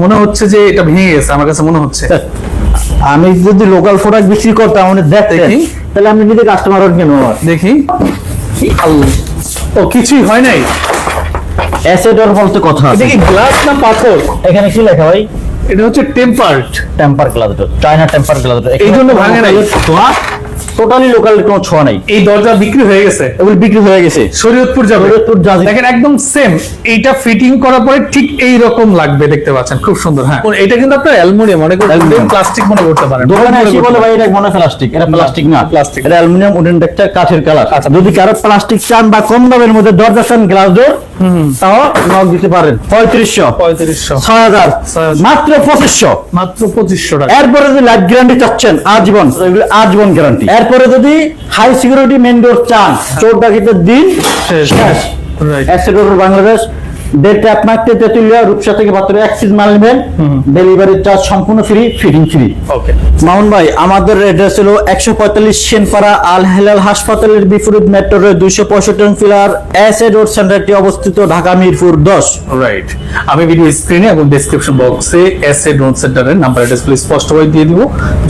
মনে হচ্ছে যে এটা ভেঙে গেছে আমার কাছে মনে হচ্ছে। আমি যদি লোকাল প্রোডাক্ট বিক্রি করতাম আমি দেখতেন। দেখি। তাহলে আমি কাস্টমার কেন দেখি। ও কিছুই হয় নাই। বলতে কথা আছে। কি গ্লাস না পাথর? এখানে কি লেখা ভাই? এটা হচ্ছে tempered temper glass China temper glass এই জন্য ভাঙে নাই। টোটালি লোকাল কোনো ছোঁয়া নাই। এই দরজা বিক্রি হয়ে গেছে। এগুলো বিক্রি হয়ে গেছে। শরীয়তপুর যাবে। শরীয়তপুর যাবে। দেখেন একদম সেম এইটা ফিটিং করার পরে ঠিক এই রকম লাগবে দেখতে পাচ্ছেন খুব সুন্দর হ্যাঁ। এটা কিন্তু আপনার অ্যালুমিনিয়াম মনে Aluminium। প্লাস্টিক মনে করতে পারেন। দোকানে এসে বলে ভাই এটা মনে প্লাস্টিক এটা প্লাস্টিক না। plastic। এটা অ্যালুমিনিয়াম উডেন একটা কাঠের কালার। আচ্ছা। যদি কারও প্লাস্টিক চান বা কম দামের মধ্যে দরজা চান গ্লাস ডোর তাও নক দিতে পারেন। পঁয়ত্রিশশো। পঁয়ত্রিশশো। ছয় হাজার। মাত্র পঁচিশশো। মাত্র পঁচিশশো টাকা। এরপরে যদি লাইফ গ্যারান্টি চাচ্ছেন আজীবন আজীবন গ্যারান্টি এরপরে যদি হাই সিকিউরিটি মেন ডোর চান চোর ডাকিতে দিন শেষ। বাংলাদেশ ডেট আপনাকে তেতুলিয়া রূপসা থেকে পাত্রে এক্সিস মাল নেবেন। ডেলিভারি চার্জ সম্পূর্ণ free fitting free okay Mamun ভাই আমাদের অ্যাড্রেস হলো একশো পঁয়তাল্লিশ সেনপাড়া আল হেলাল হাসপাতালের বিপরীত মেট্রো রেল দুইশো পঁয়ষট্টি ফিলার এস এ রোড সেন্টারটি অবস্থিত ঢাকা মিরপুর দশ। রাইট আমি ভিডিও স্ক্রিনে এবং ডেসক্রিপশন বক্সে এস এ ড্রোন সেন্টারের নাম্বার অ্যাড্রেসগুলো স্পষ্টভাবে দিয়ে দিব।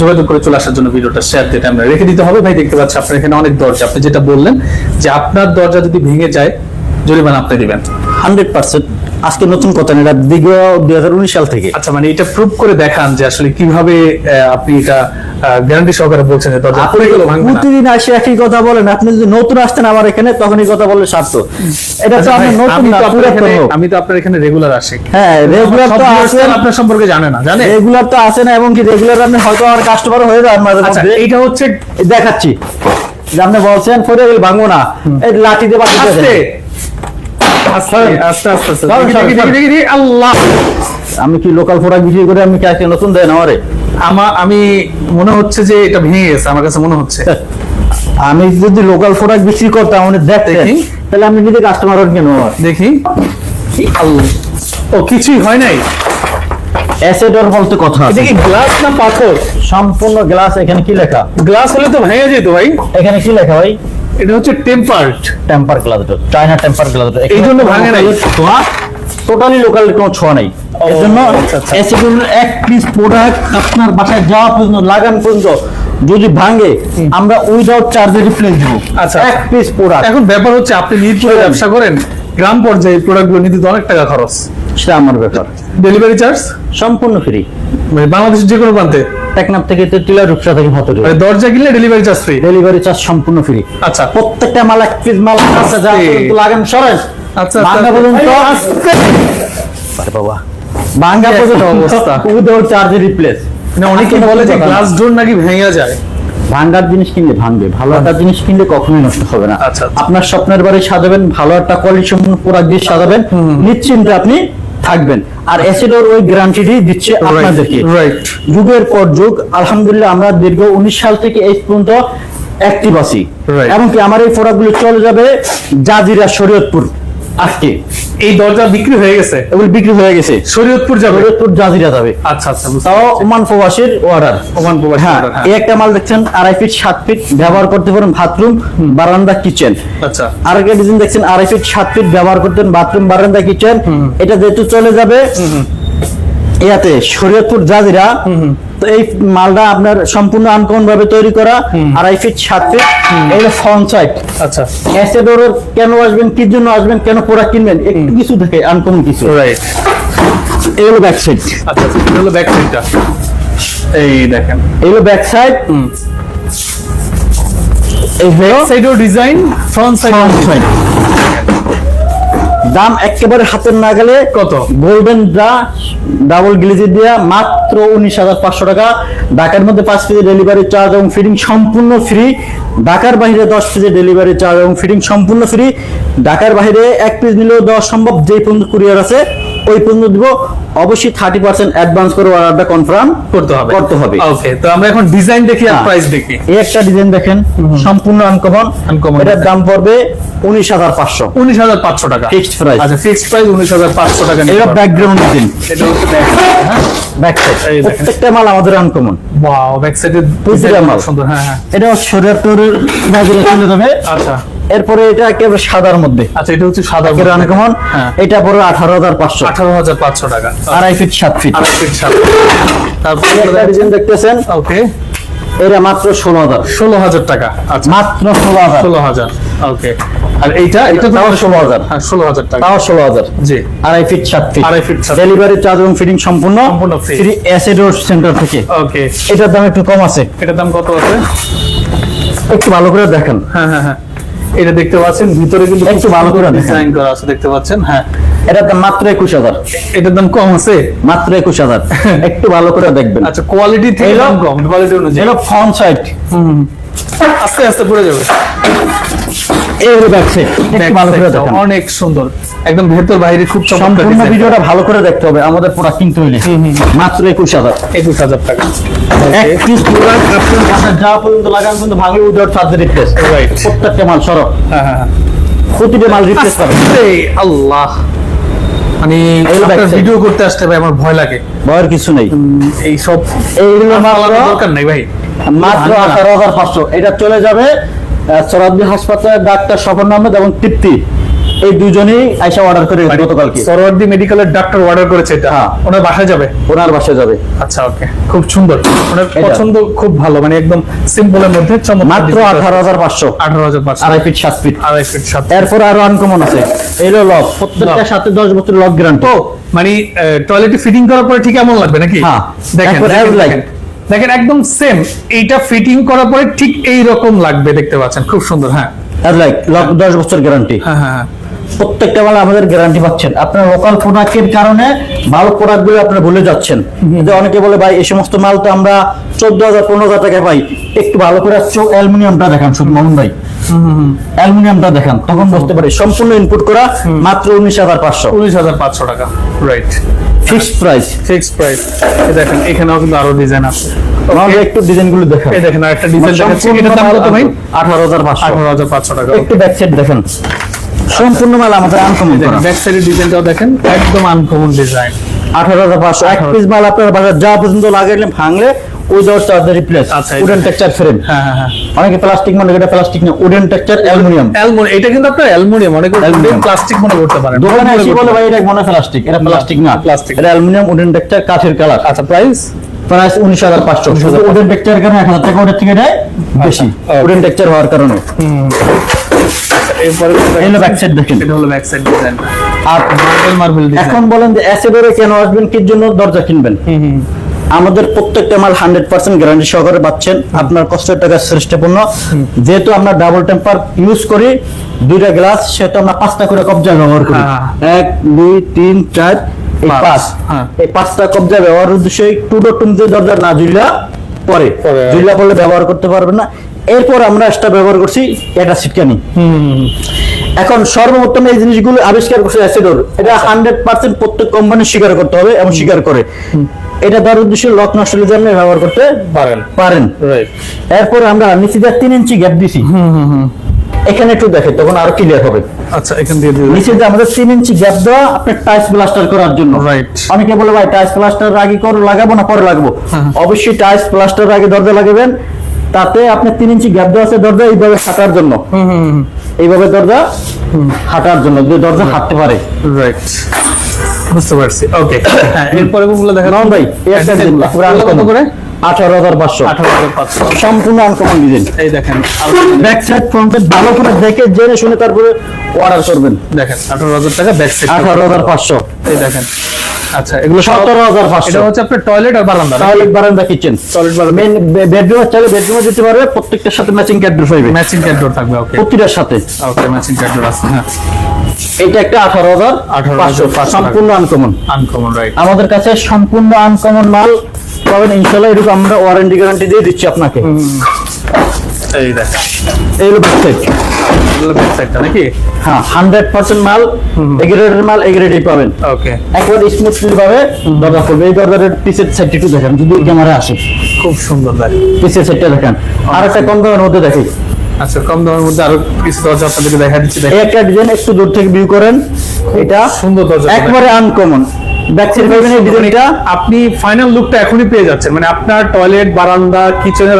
যোগাযোগ করে চলে আসার জন্য ভিডিওটা শেয়ার দিতে আমরা রেখে দিতে হবে। ভাই দেখতে পাচ্ছি আপনার এখানে অনেক দরজা। আপনি যেটা বললেন যে আপনার দরজা যদি ভেঙে যায় জরিমানা আপনি দিবেন। হান্ড্রেড পার্সেন্ট আজকে নতুন কথা না এটা দীর্ঘ দুই হাজার উনিশ সাল থেকে। আচ্ছা মানে এটা প্রুভ করে দেখান যে আসলে কীভাবে আপনি এটা গ্যারান্টি সহকারে বলছেন প্রতিদিন আসে একই কথা বলেন আপনি যদি নতুন আসতেন আমার এখানে তখন এই কথা সার্থ এটা তো আচ্ছা আমি নতুন আমি তো আপনার এখানে রেগুলার আসি। হ্যাঁ রেগুলার তো আসেন আপনার সম্পর্কে জানে না জানে? রেগুলার তো এবং কি রেগুলার আপনি হয়তো আমার কাস্টমার হয়ে যান মাঝে আচ্ছা মধ্যে। এইটা হচ্ছে দেখাচ্ছি। যে আপনি বলছেন গেলে ভাঙবো না। এই লাঠি দিয়ে আমি কি লোকাল প্রোডাক্ট বিক্রি করে আমি কি নতুন দেন আমারে? আমার আমি মনে হচ্ছে যে এটা ভেঙে গেছে আমার কাছে মনে হচ্ছে। আমি যদি লোকাল প্রোডাক্ট বিক্রি করতাম আমি দেখতেন। দেখি। তাহলে আমি যদি কাস্টমার কেন দেখি। আল্লাহ। ও কিছুই হয় নাই? অ্যাসেট ওর বলতে কথা আছে। কি গ্লাস না পাথর? সম্পূর্ণ গ্লাস এখানে কি লেখা? গ্লাস হলে তো ভেঙে যেত ভাই। এখানে কি লেখা ভাই? এটা হচ্ছে tempered temper glass China temper glass এই জন্য ভাঙে নাই। ছোঁয়া? টোটালি লোকাল কোনো ছোঁয়া নাই। এর জন্য আচ্ছা। এক পিস প্রোডাক্ট আপনার বাসায় যাওয়া পর্যন্ত লাগান পর্যন্ত যদি ভাঙে আমরা উইদাউট চার্জে রিপ্লেস দিব। আচ্ছা, এক পিস প্রোডাক্ট এখন ব্যাপার হচ্ছে আপনি মিরপুরে ব্যবসা করেন গ্রাম পর্যায়ে প্রোডাক্টগুলো নিতে তো অনেক টাকা খরচ। সেটা আমার ব্যাপার। ডেলিভারি চার্জ সম্পূর্ণ ফ্রি মানে বাংলাদেশের যে কোনো প্রান্তে? টেকনাফ থেকে তেতুলা রূপসা থেকে হতে মানে দরজা কিনলে delivery charge free delivery charge সম্পূর্ণ ফ্রি আচ্ছা। প্রত্যেকটা মাল এক পিস মাল আছে যা। পর্যন্ত লাগান সরেন। আচ্ছা ভাঙা পর্যন্ত আস্তে আরে বাবা। একটা পর্যন্ত অবস্থা। উইদাউট চার্জে রিপ্লেস মানে অনেকে বলে যে গ্লাস ডোর নাকি ভেঙে যায়। ভাঙ্গার জিনিস কিনলে ভাঙবে। ভালো একটা জিনিস কিনলে কখনোই নষ্ট হবে না। আচ্ছা, আচ্ছা। আপনার স্বপ্নের বাড়ি সাজাবেন ভালো একটা কোয়ালিটি সম্পূর্ণ প্রোডাক্ট দিয়ে সাজাবেন। নিশ্চিন্তে আপনি থাকবেন। আর অ্যাসিডোর ওই গ্যারান্টিটি দিচ্ছে আপনাদেরকে। রাইট যুগের পর যুগ আলহামদুলিল্লাহ আমরা দীর্ঘ উনিশ সাল থেকে এই পর্যন্ত অ্যাক্টিভ আছি। এমনকি আমার এই প্রোডাক্টগুলো চলে যাবে জাজিরা শরীয়তপুর। আজকে। এই দরজা বিক্রি হয়ে গেছে। এগুলো বিক্রি হয়ে গেছে। শরীয়তপুর যাবে। শরীয়তপুর জাজিরা যাবে। আচ্ছা আচ্ছা তাও ওমান প্রবাসীর অর্ডার ওমান প্রবাসী হ্যাঁ হ্যাঁ। এই একটা মাল দেখছেন আড়াই ফিট সাত ফিট ব্যবহার করতে পারেন বাথরুম বারান্দা কিচেন আচ্ছা। আর একটা ডিজাইন দেখছেন আড়াই ফিট সাত ফিট ব্যবহার করতেন বাথরুম বারান্দা কিচেন এটা যেহেতু চলে যাবে ইয়াতে শরীয়তপুর জাজিরা তো এই মালটা আপনার সম্পূর্ণ আনকমন ভাবে তৈরি করা আড়াই ফিট সাত ফিট এটা ফ্রন্ট সাইড আচ্ছা। অ্যাসেডোর কেন আসবেন কি জন্য আসবেন কেন প্রোডাক্ট কিনবেন একটু কিছু দেখে আনকমন কিছু। রাইট এই হলো ব্যাক সাইড আচ্ছা হলো ব্যাক সাইডটা এই দেখেন। এই হলো ব্যাক সাইড এই হলো সাইডও ডিজাইন ফ্রন্ট সাইড। দাম একেবারে হাতের নাগালে কত? গোল্ডেন ব্রা ডাবল গ্লেজি দেওয়া মাত্র উনিশ হাজার পাঁচশো টাকা। ঢাকার মধ্যে পাঁচ কেজি ডেলিভারি চার্জ এবং ফিটিং সম্পূর্ণ ফ্রি ঢাকার বাইরে দশ পিসের ডেলিভারি চার্জ এবং ফিটিং সম্পূর্ণ ফ্রি ঢাকার বাইরে এক পিস নিলেও দেওয়া সম্ভব যেই পর্যন্ত কুরিয়ার আছে। ওই পর্যন্ত দিব। অবশ্যই থার্টি পার্সেন্ট অ্যাডভান্স করে অর্ডারটা কনফার্ম করতে হবে। করতে হবে। ওকে তো আমরা এখন ডিজাইন দেখি আর হ্যাঁ। প্রাইস দেখি। এই একটা ডিজাইন দেখেন সম্পূর্ণ আনকমন Uncommon। এটার দাম পড়বে উনিশ হাজার পাঁচশো। উনিশ হাজার পাঁচশো টাকা। ফিক্সড প্রাইস আচ্ছা ফিক্সড প্রাইস উনিশ হাজার পাঁচশো টাকা এটা ব্যাকগ্রাউন্ড ডিজাইন এটা হচ্ছে হ্যাঁ? Back side. প্রত্যেকটা মাল আমাদের আনকমন ওয়াও ব্যাক সাইডে প্রতিটা মাল। সুন্দর। হ্যাঁ হ্যাঁ। এটা শরীয়তপুরের বাজারে চলে যাবে আচ্ছা। এরপরে এটা একেবারে সাদার মধ্যে। আচ্ছা এটা হচ্ছে সাদা আনকমন। হ্যাঁ। এটা আঠারো হাজার পাঁচশো। আঠারো হাজার পাঁচশো টাকা। আড়াই ফিট সাত ফিট। আড়াই ফিট সাত তারপর ডিজাইন দেখতেছেন। ওকে। এটা মাত্র ষোলো হাজার। ষোলো হাজার টাকা। আচ্ছা। মাত্র ষোলো হাজার। ষোলো হাজার। ওকে। আর এইটা এটা তাও ষোলো হাজার। হ্যাঁ ষোলো হাজার টাকা। তাও ষোলো হাজার। জি। আড়াই ফিট সাত ফিট। আড়াই ফিট। ডেলিভারি চার্জ এবং ফিটিং সম্পূর্ণ সম্পূর্ণ ফ্রি অ্যাসিড সেন্টার থেকে। ওকে। এটার দাম একটু কম আছে। এটার দাম কত আছে? একটু ভালো করে দেখেন। হ্যাঁ হ্যাঁ হ্যাঁ। এটা দেখতে পাচ্ছেন ভিতরে কিন্তু একটু ভালো করে ডিজাইন করা আছে দেখতে পাচ্ছেন হ্যাঁ। এটার দাম মাত্র একুশ হাজার। এটার দাম কম আছে? মাত্র একুশ হাজার। একটু ভালো করে দেখবেন। আচ্ছা কোয়ালিটি থেকে কম কোয়ালিটি অনুযায়ী। এটা ফ্রন্ট সাইড হুম। আস্তে আস্তে পড়ে যাবে। এগুলো ব্যাক ভালো করে দেখেন। অনেক সুন্দর। একদম ভেতর বাইরে খুব চমৎকার সম্পূর্ণ ভিডিওটা ভালো করে দেখতে হবে আমাদের প্রোডাক্ট কিনতে হইলে মাত্র একুশ হাজার। একুশ হাজার টাকা। এক পিস প্রোডাক্ট আপনার কাছে যা পর্যন্ত লাগান কিন্তু ভাঙলে উইদাউট চার্জে রিপ্লেস Right. প্রত্যেকটা মাল সরব। হ্যাঁ হ্যাঁ হ্যাঁ। প্রতিটা মাল রিপ্লেস পাবে আল্লাহ। মানে এগুলো আপনার backside। ভিডিও করতে আসতে ভাই আমার ভয় লাগে। ভয়ের কিছু নেই। এই সব এইগুলো মাত্র দরকার নাই ভাই। মাত্র আঠারো হাজার পাঁচশো। এটা চলে যাবে হাসপাতালের ডাক্তার স্বপন আহমেদ এবং তৃপ্তি। এই দুজনেই আইসা অর্ডার করে মানে গতকালকে। সরওয়ার্দী মেডিকেলের ডাক্তার অর্ডার করেছে এটা? হ্যাঁ। ওনার বাসায় যাবে? ওনার বাসায় যাবে। আচ্ছা ওকে খুব সুন্দর। ওনার পছন্দ খুব ভালো মানে একদম সিম্পলের মধ্যে চমৎকার মাত্র আঠারো হাজার পাঁচশো। আঠারো হাজার পাঁচশো। আড়াই ফিট ফিট আড়াই ফিট এরপর আরও আনকমন আছে। লক প্রত্যেকটার সাথে দশ বছর লক গ্যারান্টি তো মানে টয়লেটে ফিটিং করার পরে ঠিক এমন লাগবে নাকি? হ্যাঁ। দেখেন। দেখেন, একদম সেম এইটা ফিটিং করার পরে ঠিক এই রকম লাগবে দেখতে পাচ্ছেন খুব সুন্দর হ্যাঁ। লাইক লক দশ বছর গ্যারান্টি হ্যাঁ হ্যাঁ। প্রত্যেকটা মাল আমাদের গ্যারান্টি পাচ্ছেন। আপনার লোকাল প্রোডাক্টের কারণে ভালো প্রোডাক্টগুলো আপনারা ভুলে যাচ্ছেন। যে অনেকে বলে ভাই এই সমস্ত মাল তো আমরা চোদ্দ হাজার পনেরো হাজার টাকা পাই। একটু ভালো করে অ্যালুমিনিয়ামটা দেখান শুধু মোহন ভাই। অ্যালুমিনিয়ামটা দেখান তখন বুঝতে পারি। সম্পূর্ণ ইনপুট করা মাত্র উনিশ হাজার পাঁচশো। উনিশ হাজার পাঁচশো টাকা right fixed price fix price দেখেন এখানেও কিন্তু আরও ডিজাইন আছে। আমাদের একটু ডিজাইনগুলো এই দেখেন আরেকটা ডিজাইন দেখাচ্ছি। এটার দাম কত ভাই? আঠারো হাজার পাঁচশো। আঠারো হাজার পাঁচশো টাকা একটু ব্যাক সাইড দেখেন। সম্পূর্ণ মাল আমাদের আনকমন করা। ব্যাক সাইডের ডিজাইনটাও দেখেন একদম আনকমন ডিজাইন আঠারো হাজার পাঁচশো। এক পিস মাল আপনার বাজার যা পর্যন্ত লাগাইলে ভাঙলে উইদাউট চার্জ রিপ্লেস আচ্ছা, উডেন টেক্সচার ফ্রেম হ্যাঁ হ্যাঁ হ্যাঁ। অনেকে প্লাস্টিক মনে করে প্লাস্টিক না উডেন টেক্সচার অ্যালুমিনিয়াম। অ্যালমোনিয়াম এটা কিন্তু আপনার অ্যালমোনিয়াম অনেক Aluminium। প্লাস্টিক মনে করতে পারেন। দোকানে এসে বলে ভাই এটা মনে প্লাস্টিক এটা প্লাস্টিক না। plastic। এটা অ্যালুমিনিয়াম উডেন টেক্সচার কাঠের কালার আচ্ছা প্রাইস প্রাইস উনিশ হাজার পাঁচশো। উডেন টেক্সচার কারণে এক হাজার টাকা ওটার থেকে দেয় বেশি। উডেন টেক্সচার হওয়ার কারণে। এখন বলেন যে অ্যাসেডরে কেন আসবেন? কি জন্য? দরজা কিনবেন। আমাদের প্রত্যেকটা মাল হান্ড্রেড পার্সেন্ট গ্যারান্টি সহকারে পাচ্ছেন। আপনার কষ্টের টাকা শ্রেষ্ঠপূর্ণ যেহেতু আমরা ডাবল টেম্পার ইউজ করি দুইটা গ্লাস সেটা আমরা পাঁচটা করে কবজা ব্যবহার করি। হ্যাঁ। এক দুই তিন চার পাঁচ। হ্যাঁ। এই পাঁচটা কবজা ব্যবহার উদ্দেশ্যে টু ডোর দরজা না জুইলা পরে। জুইলা পড়লে ব্যবহার করতে পারবেন না। এরপর আমরা এক্সট্রা ব্যবহার করছি এটা সিটকানি। এখন সর্বপ্রথম এই জিনিসগুলো আবিষ্কার করছে অ্যাসিডোর এটা হান্ড্রেড পার্সেন্ট প্রত্যেক কোম্পানি স্বীকার করতে হবে এবং স্বীকার করে। এটা তার উদ্দেশ্যে লক নষ্ট হলে জন্য ব্যবহার করতে পারেন। পারেন। রাইট এরপর আমরা নিচে যা তিন ইঞ্চি গ্যাপ দিছি। এখানে একটু দেখে তখন আরও ক্লিয়ার হবে। আচ্ছা এখান দিয়ে নিচে যে আমাদের তিন ইঞ্চি গ্যাপ দেওয়া আপনার টাইলস প্লাস্টার করার জন্য। Right. অনেকে বলে ভাই টাইলস প্লাস্টার আগে করে লাগাবো না পরে লাগাবো? হ্যাঁ। অবশ্যই টাইলস প্লাস্টার আগে দরজা লাগাবেন। তাতে আপনি তিন ইঞ্চি গ্যাপ দেওয়া আছে দরজা এইভাবে হাঁটার জন্য। এইভাবে দরজা হাঁটার জন্য যে দরজা হাঁটতে পারে। রাইট বুঝতে পারছি ওকে হ্যাঁ এরপরে গুলো দেখা নন ভাই এই একটা কত করে? আঠারো হাজার পাঁচশো। আঠারো সম্পূর্ণ আনকমন ডিজাইন এই দেখেন ব্যাক সাইড ফ্রন্ট ভালো করে দেখে জেনে শুনে তারপরে অর্ডার করবেন। দেখেন আঠারো হাজার টাকা ব্যাক সাইড আঠারো হাজার পাঁচশো। এই দেখেন আচ্ছা এগুলো সতেরো হাজার এটা হচ্ছে আপনার টয়লেট আর বারান্দা টয়লেট বারান্দা কিচেন টয়লেট বারান্দা। মেন বেডরুমের চাইলে বেডরুমে যেতে পারবে প্রত্যেকটার সাথে ম্যাচিং ক্যাড্রোর পাইবে। ম্যাচিং ক্যাডোর থাকবে ওকে প্রতিটার সাথে। ওকে ম্যাচিং ক্যাডোর আছে হ্যাঁ। এটা একটা আঠারো হাজার 18,500 সম্পূর্ণ আনকমন আনকমন রাইট আমাদের কাছে সম্পূর্ণ আনকমন মাল পাবেন ইনশাল্লাহ এরকম আমরা ওয়ারেন্টি গ্যারান্টি দিয়ে দিচ্ছি আপনাকে। এই দেখেন এই হলো ব্যাকসাইড এগুলো ব্যাক সাইডটা নাকি? হ্যাঁ হান্ড্রেড পার্সেন্ট মাল এগ্রেডের মাল এগ্রেডই পাবেন। ওকে একবার স্মুথলি ভাবে দরজা খুলবে। এই দরজার পিসের সাইডটা একটু দেখেন যদি ক্যামেরা আসে। খুব সুন্দর দেখেন পিসের সাইডটা দেখেন। আর একটা কম দামের মধ্যে দেখি। আচ্ছা কম দামের মধ্যে আরও কিছু দরজা আপনাদেরকে দেখা দিচ্ছি একটা ডিজাইন একটু দূর থেকে ভিউ করেন। এটা সুন্দর দরজা। একবারে আনকমন আপনি ফাইনাল লুকটা এখনই পেয়ে যাচ্ছেন। মানে আপনার টয়লেট বারান্দা কিচেনে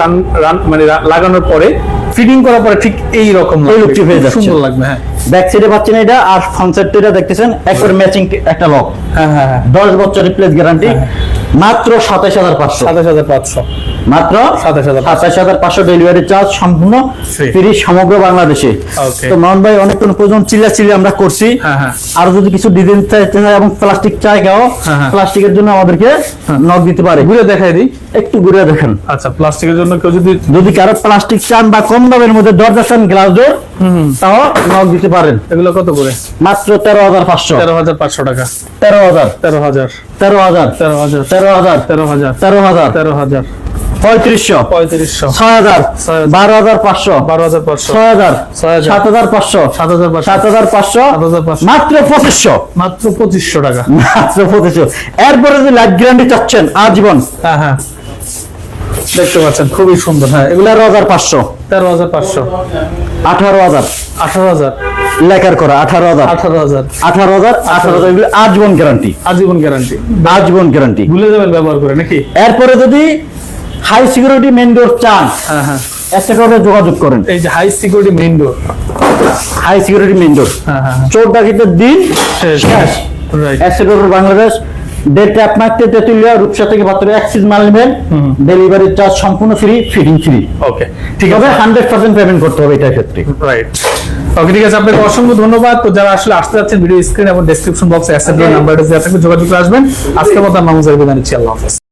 মানে লাগানোর পরে ফিটিং করার পরে ঠিক এই রকম লুকটি পেয়ে যাচ্ছে সুন্দর লাগবে হ্যাঁ। ব্যাক সাইডে পাচ্ছেন এটা আর ফ্রন্ট এটা দেখতেছেন একবার ম্যাচিং একটা লক হ্যাঁ হ্যাঁ 10 বছর রিপ্লেস গ্যারান্টি মাত্র 27500 27500 মাত্র সাতাশ হাজার পাঁচশো। ডেলিভারি চার্জ সম্পূর্ণ ফ্রি সমগ্র বাংলাদেশে। তো মোহন ভাই অনেকক্ষণ পর্যন্ত চিল্লা চিল্লি আমরা করছি। হ্যাঁ, হ্যাঁ। আর যদি কিছু ডিজাইন চাইতে হয় এবং প্লাস্টিক চাই কেউ হ্যাঁ, হ্যাঁ। প্লাস্টিকের জন্য আমাদেরকে নক দিতে পারে। ঘুরে দেখাই দিই। একটু ঘুরে দেখেন। আচ্ছা প্লাস্টিকের জন্য কেউ যদি যদি কারও প্লাস্টিক চান বা কম দামের মধ্যে দরজা চান গ্লাস ডোর তাও নক দিতে পারেন। এগুলো কত করে? মাত্র তেরো হাজার পাঁচশো। তেরো হাজার পাঁচশো টাকা। তেরো হাজার। তেরো হাজার। তেরো হাজার। তেরো হাজার। তেরো হাজার। তেরো হাজার। তেরো হাজার। তেরো হাজার। পঁয়ত্রিশশো। পঁয়ত্রিশশো। ছয় হাজার। বারো হাজার পাঁচশো। বারো হাজার পাঁচশো। ছয় হাজার। সাত হাজার পাঁচশো। সাত হাজার সাত হাজার পাঁচশো। মাত্র পঁচিশশো। মাত্র পঁচিশশো টাকা। মাত্র পঁচিশশো। এরপরে যদি লাইফ গ্যারান্টি চাচ্ছেন আজীবন। হ্যাঁ হ্যাঁ। দেখতে পাচ্ছেন খুবই সুন্দর। হ্যাঁ এগুলো তেরো হাজার পাঁচশো। তেরো হাজার পাঁচশো। আঠারো হাজার। আঠারো হাজার। লেখার করা আঠারো হাজার। আঠারো হাজার। আঠারো হাজার আঠারো হাজার এগুলো আজীবন গ্যারান্টি আজীবন গ্যারান্টি আজীবন গ্যারান্টি ভুলে যাবেন ব্যবহার করে নাকি? এরপরে যদি হাই সিকিউরিটি মেন ডোর চান। হ্যাঁ হ্যাঁ। একটা করে যোগাযোগ করেন। এই যে high security main door high security main door হ্যাঁ হ্যাঁ হ্যাঁ। চোর ডাকিতে দিন শেষ এসএডোর বাংলাদেশ ডেট অ্যাপ মারতে তেতুলিয়া রূপসা থেকে পাত্র এক্সিস মাল নেবেন। ডেলিভারি চার্জ সম্পূর্ণ ফ্রি ফিটিং ফ্রি ওকে ঠিক আছে। হান্ড্রেড পার্সেন্ট পেমেন্ট করতে হবে এটার ক্ষেত্রে। রাইট ওকে ঠিক আছে। আপনাকে অসংখ্য ধন্যবাদ। তো যারা আসলে আসতে যাচ্ছেন ভিডিও স্ক্রিন এবং ডেসক্রিপশন বক্সে অ্যাসেট নাম্বারটা দেওয়া থাকবে যোগাযোগ করে আসবেন। আজকের মতো নামাজ বিদায় নিচ্ছি। আল্লাহ হাফেজ।